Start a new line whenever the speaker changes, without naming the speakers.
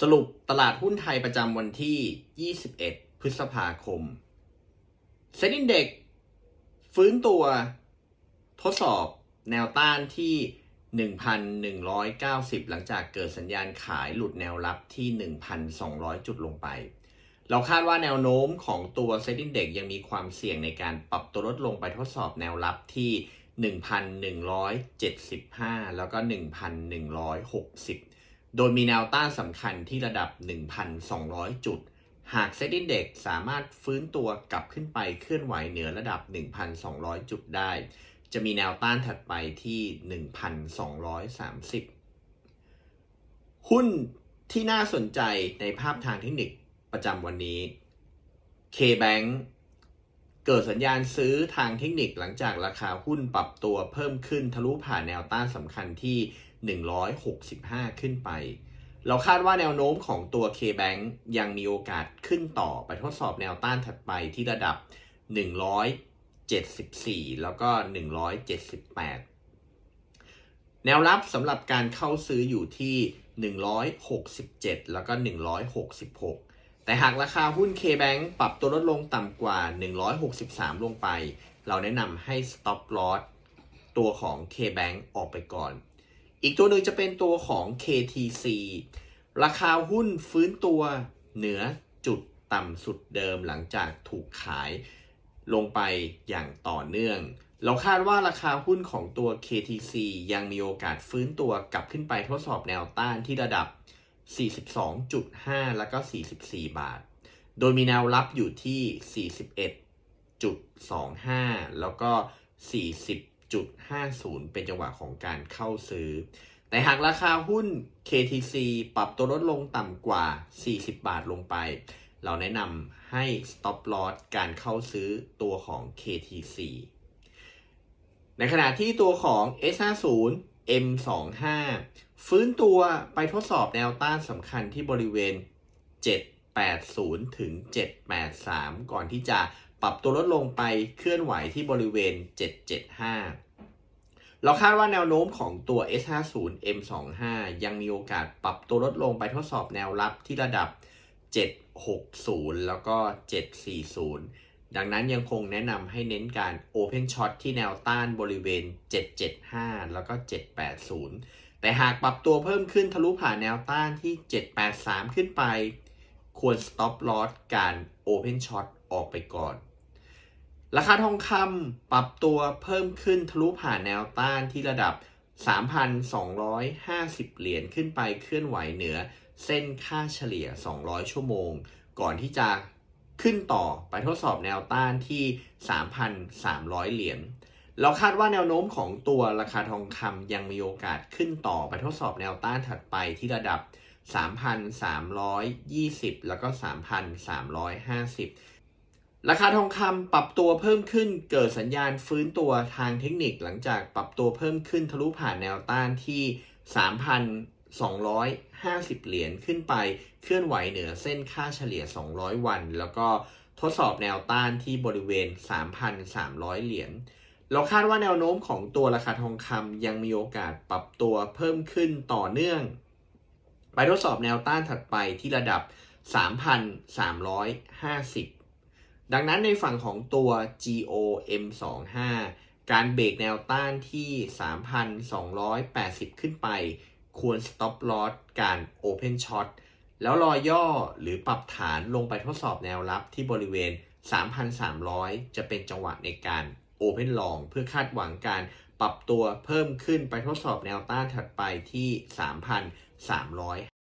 สรุปตลาดหุ้นไทยประจำวันที่ 21 พฤษภาคม เซ็นดินเด็กฟื้นตัวทดสอบแนวต้านที่ 1,190 หลังจากเกิดสัญญาณขายหลุดแนวรับที่ 1,200 จุดลงไป เราคาดว่าแนวโน้มของตัวเซ็นดินเด็กยังมีความเสี่ยงในการปรับตัวลดลงไปทดสอบแนวรับที่ 1,175 แล้วก็ 1,160 โดยมีแนวต้านสำคัญที่ระดับ 1,200 จุด หากเซ็นดินเด็กสามารถฟื้นตัวกลับขึ้นไปเคลื่อนไหวเหนือระดับ 1,200 จุดได้ จะมีแนวต้านถัดไปที่ 1,230 หุ้นที่น่าสนใจในภาพทางเทคนิคประจำวันนี้ K-Bank เกิดสัญญาณซื้อทางเทคนิคหลังจากราคาหุ้นปรับตัวเพิ่มขึ้นทะลุผ่านแนวต้านสำคัญที่ 165 ขึ้นไป เราคาดว่าแนวโน้มของตัว K-Bank ยังมีโอกาสขึ้นต่อไปทดสอบแนวต้านถัดไปที่ระดับ 174 แล้วก็ 178 แนวรับสำหรับการเข้าซื้ออยู่ที่ 167 แล้วก็ 166 แต่หากราคาหุ้น K-Bank ปรับตัวลดลงต่ำกว่า 163 ลงไป เราแนะนำให้ stop loss ตัวของ K-Bank ออกไปก่อน อีกตัวหนึ่งจะเป็นตัวของ KTC ราคาหุ้นฟื้นตัวเหนือจุดต่ำสุดเดิมหลังจากถูกขายลงไปอย่างต่อเนื่อง เราคาดว่าราคาหุ้นของตัว KTC ยังมีโอกาสฟื้นตัวกลับขึ้นไปทดสอบแนวต้านที่ระดับ 42.5 แล้วก็ 44 บาท โดยมีแนวรับอยู่ที่ 41.25 แล้วก็ 40.50 เป็นจังหวะของการเข้าซื้อ แต่หากราคาหุ้น KTC ปรับตัวลดลงต่ำกว่า 40 บาทลงไป เราแนะนำให้ stop loss การเข้าซื้อตัวของ KTC ในขณะที่ตัวของ S50 M25 ฟื้นตัวไปทดสอบแนวต้านสำคัญที่บริเวณ 780 ถึง 783 ก่อนที่จะปรับตัวลดลงไปเคลื่อนไหวที่บริเวณ 775 เราคาดว่าแนวโน้มของตัว S50 M25 ยังมีโอกาสปรับตัวลดลงไปทดสอบแนวรับที่ระดับ 760 แล้วก็ 740 ดังนั้นยังคงแนะนำให้เน้นการ Open Shot ที่แนวต้านบริเวณ 775 แล้วก็ 780 แต่หากปรับตัวเพิ่มขึ้นทะลุผ่านแนวต้านที่ 783 ขึ้นไป ควร Stop Loss การ Open Shot ออกไปก่อน ราคาทองคำปรับตัวเพิ่มขึ้นทะลุผ่านแนวต้านที่ระดับ 3,250 เหรียญขึ้นไปเคลื่อนไหวเหนือ เส้นค่าเฉลี่ย 200 ชั่วโมง ก่อนที่จะ ขึ้นต่อไปทดสอบแนวต้านที่ 3,300 เหรียญเราคาดว่าแนวโน้มของตัวราคาทองคำยังมีโอกาสขึ้นต่อไปทดสอบแนวต้านถัดไปที่ระดับ 3,320 แล้วก็ 3,350 ราคาทองคำปรับตัวเพิ่มขึ้นเกิดสัญญาณฟื้นตัวทางเทคนิคหลังจากปรับตัวเพิ่มขึ้นทะลุผ่านแนวต้านที่ 250 เหรียญขึ้นไปเคลื่อนไหวเหนือเส้นค่าเฉลี่ย 200 วัน แล้วก็ทดสอบแนวต้านที่บริเวณ 3,300 เหรียญ เราคาดว่าแนวโน้มของตัวราคาทองคำยังมีโอกาสปรับตัวเพิ่มขึ้นต่อเนื่อง ไปทดสอบแนวต้านถัดไปที่ระดับ 3,350 ดังนั้นในฝั่งของตัว GOM25 การเบรกแนวต้านที่ 3,280 ขึ้นไป ควร stop loss การ open shot แล้วรอย่อหรือปรับฐานลงไปทดสอบแนวรับที่บริเวณ 3,300 จะเป็นจังหวะในการ open long เพื่อคาดหวังการปรับตัวเพิ่มขึ้นไปทดสอบแนวต้านถัดไปที่ 3,300